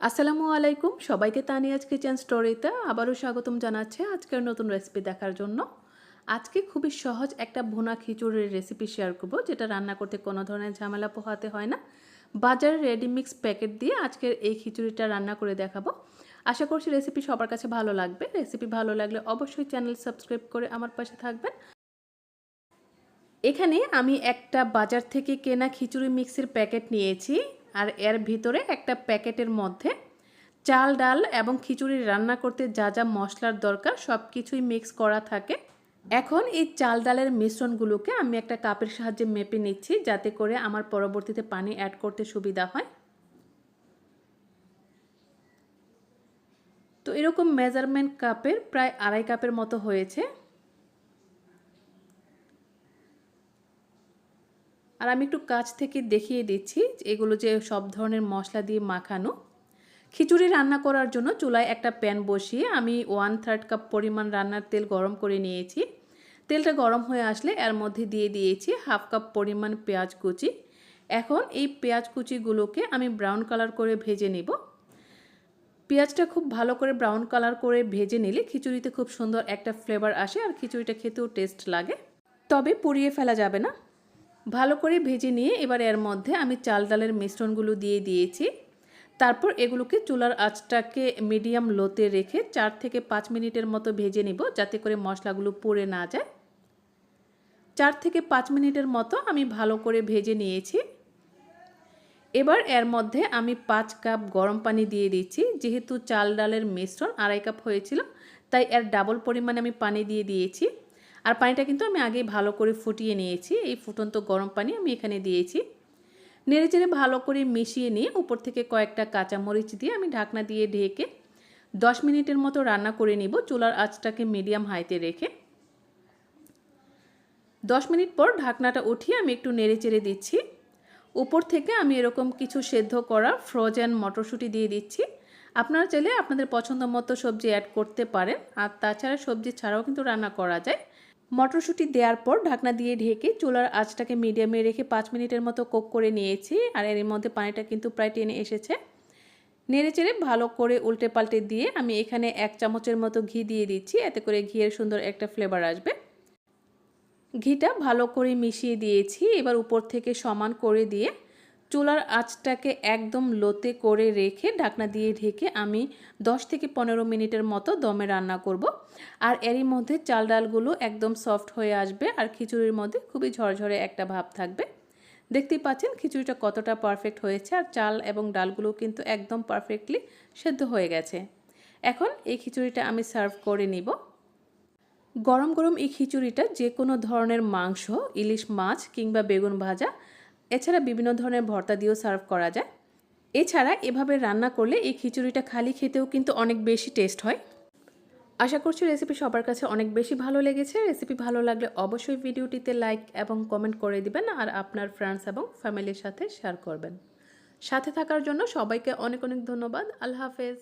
আসসালামু আলাইকুম, সবাইকে তানিয়াজ কিচেন স্টোরিতে আবারও স্বাগতম জানাচ্ছে আজকের নতুন রেসিপি দেখার জন্য। আজকে খুবই সহজ একটা ভুনা খিচুড়ির রেসিপি শেয়ার করব, যেটা রান্না করতে কোনো ধরনের ঝামেলা পোহাতে হয় না। বাজারে রেডি মিক্স প্যাকেট দিয়ে আজকের এই খিচুড়িটা রান্না করে দেখাবো। আশা করছি রেসিপি সবার কাছে ভালো লাগবে। রেসিপি ভালো লাগলে অবশ্যই চ্যানেল সাবস্ক্রাইব করে আমার পাশে থাকবেন। এখানে আমি একটা বাজার থেকে কেনা খিচুড়ি মিক্সের প্যাকেট নিয়েছি। আর এর ভিতরে একটা প্যাকেটের মধ্যে চাল, ডাল এবং খিচুড়ি রান্না করতে যা যা মশলার দরকার সব কিছুই মিক্স করা থাকে। এখন এই চাল, ডালের মিশ্রণগুলোকে আমি একটা কাপের সাহায্যে মেপে নিচ্ছি যাতে করে আমার পরবর্তীতে পানি অ্যাড করতে সুবিধা হয়। তো এরকম মেজারমেন্ট কাপের প্রায় আড়াই কাপের মতো হয়েছে। আর আমি একটু কাছ থেকে দেখিয়ে দিচ্ছি এগুলো যে সব ধরনের মশলা দিয়ে মাখানো। খিচুড়ি রান্না করার জন্য চুলায় একটা প্যান বসিয়ে আমি ওয়ান থার্ড কাপ পরিমাণ রান্নার তেল গরম করে নিয়েছি। তেলটা গরম হয়ে আসলে এর মধ্যে দিয়ে দিয়েছি হাফ কাপ পরিমাণ পেঁয়াজ কুচি। এখন এই পেঁয়াজ কুচিগুলোকে আমি ব্রাউন কালার করে ভেজে নেব। পেঁয়াজটা খুব ভালো করে ব্রাউন কালার করে ভেজে নিলে খিচুড়িতে খুব সুন্দর একটা ফ্লেভার আসে আর খিচুড়িটা খেতেও টেস্ট লাগে। তবে পুড়িয়ে ফেলা যাবে না। ভালো করে ভেজে নিয়ে এবার এর মধ্যে আমি চাল ডালের মিশ্রণগুলো দিয়ে দিয়েছি। তারপর এগুলোকে চুলার আঁচটাকে মিডিয়াম লোতে রেখে চার থেকে পাঁচ মিনিটের মতো ভেজে নিব যাতে করে মশলাগুলো পুড়ে না যায়। চার থেকে পাঁচ মিনিটের মতো আমি ভালো করে ভেজে নিয়েছি। এবার এর মধ্যে আমি পাঁচ কাপ গরম পানি দিয়ে দিচ্ছি। যেহেতু চাল ডালের মিশ্রণ আড়াই কাপ হয়েছিল, তাই এর ডাবল পরিমাণে আমি পানি দিয়ে দিয়েছি। আর পানিটা কিন্তু আমি আগেই ভালো করে ফুটিয়ে নিয়েছি। এই ফুটন্ত গরম পানি আমি এখানে দিয়েছি। নেড়ে চেড়ে ভালো করে মিশিয়ে নিয়ে উপর থেকে কয়েকটা কাঁচামরিচ দিয়ে আমি ঢাকনা দিয়ে ঢেকে দশ মিনিটের মতো রান্না করে নিব। চুলার আঁচটাকে মিডিয়াম হাইতে রেখে। দশ মিনিট পর ঢাকনাটা উঠিয়ে আমি একটু নেড়ে চেড়ে দিচ্ছি। উপর থেকে আমি এরকম কিছু সেদ্ধ করা ফ্রোজেন মটরশুঁটি দিয়ে দিচ্ছি। আপনারা চাইলে আপনাদের পছন্দ মতো সবজি অ্যাড করতে পারেন। আর তাছাড়া সবজি ছাড়াও কিন্তু রান্না করা যায়। মটরশুঁটি দেওয়ার পর ঢাকনা দিয়ে ঢেকে চুলার আঁচটাকে মিডিয়ামে রেখে পাঁচ মিনিটের মতো কোক করে নিয়েছি আর এর মধ্যে পানিটা কিন্তু প্রায় টেনে এসেছে। নেড়ে চেড়ে ভালো করে উল্টে পাল্টে দিয়ে আমি এখানে এক চামচের মতো ঘি দিয়ে দিচ্ছি, এতে করে ঘিয়ের সুন্দর একটা ফ্লেভার আসবে। ঘিটা ভালো করে মিশিয়ে দিয়েছি, এবার উপর থেকে সমান করে দিয়ে চুলার আঁচটাকে একদম লোতে করে রেখে ঢাকনা দিয়ে ঢেকে আমি 10 থেকে পনেরো মিনিটের মতো দমে রান্না করব। আর এরই মধ্যে চাল ডালগুলো একদম সফট হয়ে আসবে আর খিচুড়ির মধ্যে খুবই ঝরঝরে একটা ভাব থাকবে। দেখতেই পাচ্ছেন খিচুড়িটা কতটা পারফেক্ট হয়েছে আর চাল এবং ডালগুলো কিন্তু একদম পারফেক্টলি সেদ্ধ হয়ে গেছে। এখন এই খিচুড়িটা আমি সার্ভ করে নিব। গরম গরম এই খিচুড়িটা যে কোনো ধরনের মাংস, ইলিশ মাছ কিংবা বেগুন ভাজা এছাড়া বিভিন্ন ধরনের ভর্তা দিয়েও সার্ভ করা যায়। এছাড়া এভাবে রান্না করলে এই খিচুড়িটা খালি খেতেও কিন্তু অনেক বেশি টেস্ট হয়। আশা করছি রেসিপি সবার কাছে অনেক বেশি ভালো লেগেছে। রেসিপি ভালো লাগলে অবশ্যই ভিডিওটিতে লাইক এবং কমেন্ট করে দিবেন আর আপনার ফ্রেন্ডস এবং ফ্যামিলির সাথে শেয়ার করবেন। সাথে থাকার জন্য সবাইকে অনেক অনেক ধন্যবাদ। আল্লাহ হাফেজ।